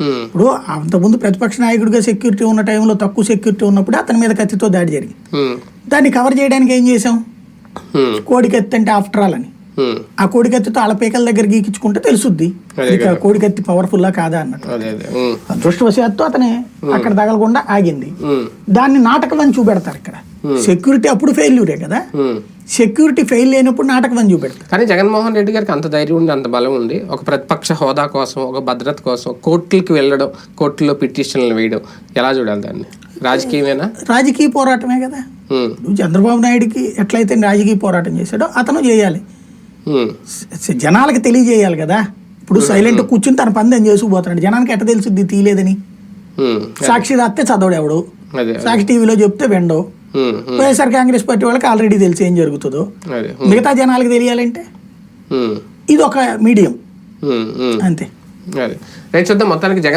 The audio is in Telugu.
ఉమ్, ఇప్పుడు అంతకుముందు ప్రతిపక్ష నాయకుడిగా సెక్యూరిటీ ఉన్న టైంలో తక్కువ సెక్యూరిటీ ఉన్నప్పుడు అతని మీద కత్తితో దాడి జరిగింది. ఉమ్, దాన్ని కవర్ చేయడానికి ఏం చేసాం ఉమ్, కోడి కత్తి అంటే ఆఫ్టర్ ఆల్ అని. ఆ కోడి కత్తితో వాళ్ళ పీకల దగ్గర గీకించుకుంటే తెలుసుద్ది. అదే ఇక కోడి కత్తి పవర్ఫుల్లా కాదా అన్నట్టు. అదృష్టవశాత్తు అతనే అక్కడ తగలకుండా ఆగింది. దాన్ని నాటకం అని చూపెడతారు ఇక్కడ. సెక్యూరిటీ అప్పుడు ఫెయిల్యూరే కదా. సెక్యూరిటీ ఫెయిల్ అయినప్పుడు నాటకం అని చూపెడతారు. కానీ జగన్మోహన్ రెడ్డి గారికి అంత ధైర్యం ఉంది అంత బలం ఉంది ఒక ప్రతిపక్ష హోదా కోసం ఒక భద్రత కోసం కోర్టులకి వెళ్ళడం కోర్టులో పిటిషన్లు వేయడం ఎలా చూడాలి దాన్ని? రాజకీయమేనా? రాజకీయ పోరాటమే కదా. ఉమ్, ఇప్పుడు చంద్రబాబు నాయుడుకి ఎట్లయితే రాజకీయ పోరాటం చేశాడో అతను చేయాలి. జనాలకి తెలియజేయాలి కదా. ఇప్పుడు సైలెంట్ కూర్చుని తన పని నేను చేసుకుపోతున్నాడు జనానికి ఎట్ట తెలుసుద్ది? తీయలేదని. ఉమ్, సాక్షి రాస్తే చదవడు ఎవడు? సాక్షి టీవీలో చెప్తే వెండో um, um, YSR Congress party వాళ్ళకి ఆల్రెడీ తెలిసి ఏం జరుగుతుందో. మిగతా జనాలకి తెలియాలంటే ఇది ఒక మీడియం. అంతే. అదే. రైట్ చూద్దాం. మొత్తానికి జగన్